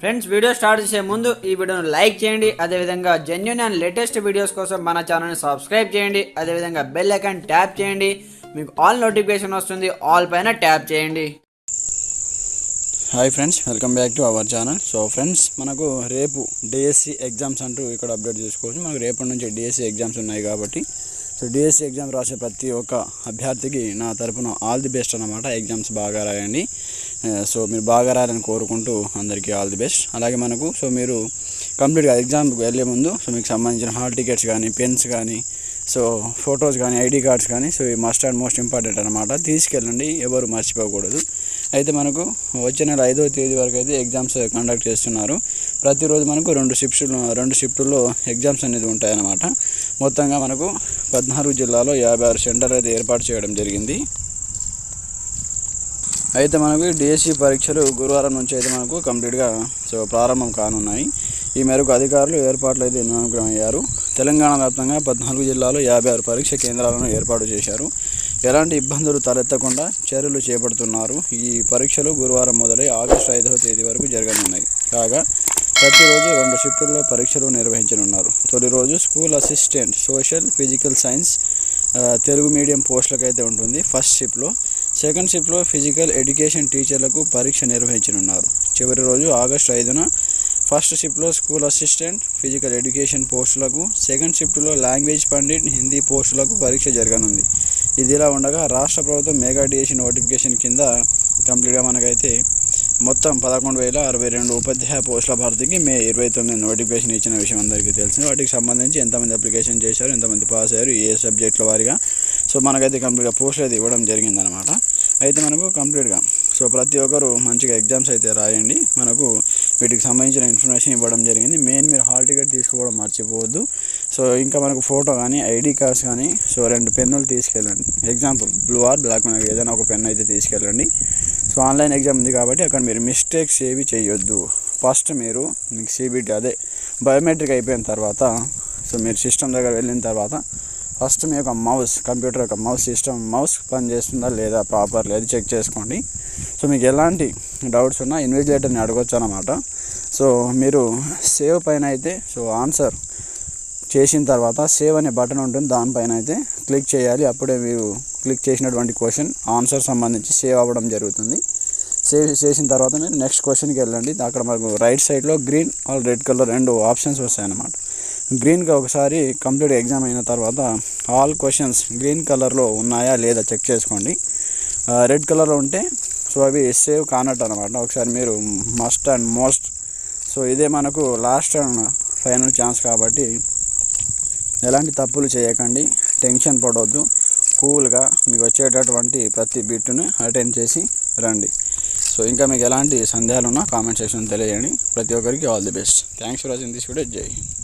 Friends video start చేసే ముందు ఈ వీడియోను లైక్ చేయండి. అదేవిధంగా జెన్యున్ అండ్ లేటెస్ట్ వీడియోస్ కోసం మన ఛానల్ని సబ్స్క్రైబ్ చేయండి. అదేవిధంగా బెల్ ఐకాన్ ట్యాప్ చేయండి. మీకు ఆల్ నోటిఫికేషన్ వస్తుంది. ఆల్ పైన ట్యాప్ చేయండి. Hi friends welcome back to our channel so friends మనకు రేపు డిఎస్సి ఎగ్జామ్స్ అంటూ ఇక్కడ అప్డేట్ చేసుకోవచ్చు. మనకు రేపటి నుంచి డిఎస్సి ఎగ్జామ్స్ ఉన్నాయి కాబట్టి. సో డిఎస్సి ఎగ్జామ్ రాసే ప్రతి ఒక్క అభ్యర్థికి నా తరపున ఆల్ ది బెస్ట్ అనమాట ఎగ్జామ్స్ బాగా రాయండి. సో మీరు బాగా రాలని కోరుకుంటూ అందరికీ ఆల్ ది బెస్ట్. అలాగే మనకు సో మీరు కంప్లీట్గా ఎగ్జామ్కి వెళ్ళే ముందు సో మీకు సంబంధించిన హాల్ టికెట్స్ కానీ పెన్స్ కానీ సో ఫొటోస్ కానీ ఐడి కార్డ్స్ కానీ సో ఈ మస్ట్ అండ్ మోస్ట్ ఇంపార్టెంట్ అనమాట తీసుకెళ్ళండి ఎవరు మర్చిపోకూడదు. అయితే మనకు వచ్చే నెల ఐదో తేదీ వరకు అయితే ఎగ్జామ్స్ కండక్ట్ చేస్తున్నారు. ప్రతిరోజు మనకు రెండు షిఫ్ట్లు రెండు షిఫ్టుల్లో ఎగ్జామ్స్ అనేది ఉంటాయన్నమాట. మొత్తంగా మనకు పద్నాలుగు జిల్లాలో యాభై ఆరు సెంటర్లు అయితే ఏర్పాటు చేయడం జరిగింది. అయితే మనకు డిఎస్సి పరీక్షలు గురువారం నుంచి అయితే మనకు కంప్లీట్గా సో ప్రారంభం కానున్నాయి. ఈ మేరకు అధికారులు ఏర్పాట్లు అయితే నిమగ్నమయ్యారు. తెలంగాణ వ్యాప్తంగా పద్నాలుగు జిల్లాలో యాభై ఆరు పరీక్ష కేంద్రాలను ఏర్పాటు చేశారు. ఎలాంటి ఇబ్బందులు తలెత్తకుండా చర్యలు చేపడుతున్నారు. ఈ పరీక్షలు గురువారం మొదలై ఆగస్టు ఐదవ తేదీ వరకు జరగనున్నాయి. కాగా ప్రతిరోజు రెండు షిఫ్టుల్లో పరీక్షలు నిర్వహించనున్నారు. తొలి రోజు school assistant social physical science Telugu medium పోస్టులకు అయితే ఉంటుంది. ఫస్ట్ షిఫ్ట్లో సెకండ్ షిఫ్ట్లో ఫిజికల్ ఎడ్యుకేషన్ టీచర్లకు పరీక్ష నిర్వహించనున్నారు. చివరి రోజు ఆగస్టు ఐదున ఫస్ట్ షిఫ్ట్లో స్కూల్ అసిస్టెంట్ ఫిజికల్ ఎడ్యుకేషన్ పోస్టులకు సెకండ్ షిఫ్ట్లో లాంగ్వేజ్ పండిట్ హిందీ పోస్టులకు పరీక్ష జరగనుంది. ఇదిలా ఉండగా రాష్ట్ర ప్రభుత్వం మెగా డిఎస్సి నోటిఫికేషన్ కింద కంప్లీట్గా మనకైతే మొత్తం పదకొండు వేల అరవై రెండు ఉపాధ్యాయ పోస్టుల భర్తీకి మే ఇరవై తొమ్మిది నోటిఫికేషన్ ఇచ్చిన విషయం అందరికీ తెలిసింది వాటికి సంబంధించి ఎంతమంది అప్లికేషన్ చేశారు ఎంతమంది పాస్ అయ్యారు ఏ సబ్జెక్టుల వారిగా సో మనకైతే కంప్లీట్గా పోస్టులు అయితే ఇవ్వడం జరిగిందనమాట అయితే మనకు కంప్లీట్గా సో ప్రతి ఒక్కరు మంచిగా ఎగ్జామ్స్ అయితే రాయండి. మనకు వీటికి సంబంధించిన ఇన్ఫర్మేషన్ ఇవ్వడం జరిగింది. మెయిన్ మీరు హాల్ టికెట్ తీసుకోవడం మర్చిపోవద్దు. సో ఇంకా మనకు ఫోటో కానీ ఐడి కార్డ్స్ కానీ సో రెండు పెన్నులు తీసుకెళ్ళండి. ఎగ్జాంపుల్ బ్లూ ఆర్ బ్లాక్ మనకు ఏదైనా ఒక పెన్ అయితే తీసుకెళ్ళండి. సో ఆన్లైన్ ఎగ్జామ్ ఉంది కాబట్టి అక్కడ మీరు మిస్టేక్స్ ఏవి చేయొద్దు. ఫస్ట్ మీరు మీకు సిబిటి అదే బయోమెట్రిక్ అయిపోయిన తర్వాత సో మీరు సిస్టమ్ దగ్గర వెళ్ళిన తర్వాత ఫస్ట్ మీ యొక్క మౌస్ కంప్యూటర్ యొక్క మౌస్ సిస్టమ్ మౌస్ పని చేస్తుందా లేదా ప్రాపర్ లేదు చెక్ చేసుకోండి. సో మీకు ఎలాంటి డౌట్స్ ఉన్నా ఇన్విజిలేటర్ని అడగొచ్చు అనమాట సో మీరు సేవ్ పైన అయితే సో ఆన్సర్ చేసిన తర్వాత సేవ్ అనే బటన్ ఉంటుంది దానిపైన అయితే క్లిక్ చేయాలి. అప్పుడే మీరు క్లిక్ చేసినటువంటి క్వశ్చన్ ఆన్సర్ సంబంధించి సేవ్ అవ్వడం జరుగుతుంది. సేవ్ చేసిన తర్వాత మీరు నెక్స్ట్ క్వశ్చన్కి వెళ్ళండి. అక్కడ మనకు రైట్ సైడ్లో గ్రీన్ ఆర్ రెడ్ కలర్ రెండు ఆప్షన్స్ వస్తాయన్నమాట. గ్రీన్గా ఒకసారి కంప్లీట్ ఎగ్జామ్ అయిన తర్వాత ఆల్ క్వశ్చన్స్ గ్రీన్ కలర్లో ఉన్నాయా లేదా చెక్ చేసుకోండి. రెడ్ కలర్లో ఉంటే సో అవి సేవ్ కానట్టు అనమాట ఒకసారి మీరు మస్ట్ అండ్ మోస్ట్. సో ఇదే మనకు లాస్ట్ అండ్ ఫైనల్ ఛాన్స్ కాబట్టి ఎలాంటి తప్పులు చేయకండి. టెన్షన్ పడవద్దు కూల్గా మీకు వచ్చేటటువంటి ప్రతి బిట్ను అటెండ్ చేసి రండి. సో ఇంకా మీకు ఎలాంటి సందేహాలు ఉన్నా కామెంట్ సెక్షన్ తెలియజేయండి. ప్రతి ఒక్కరికి all the best. Thanks for watching this video. జై హింద్.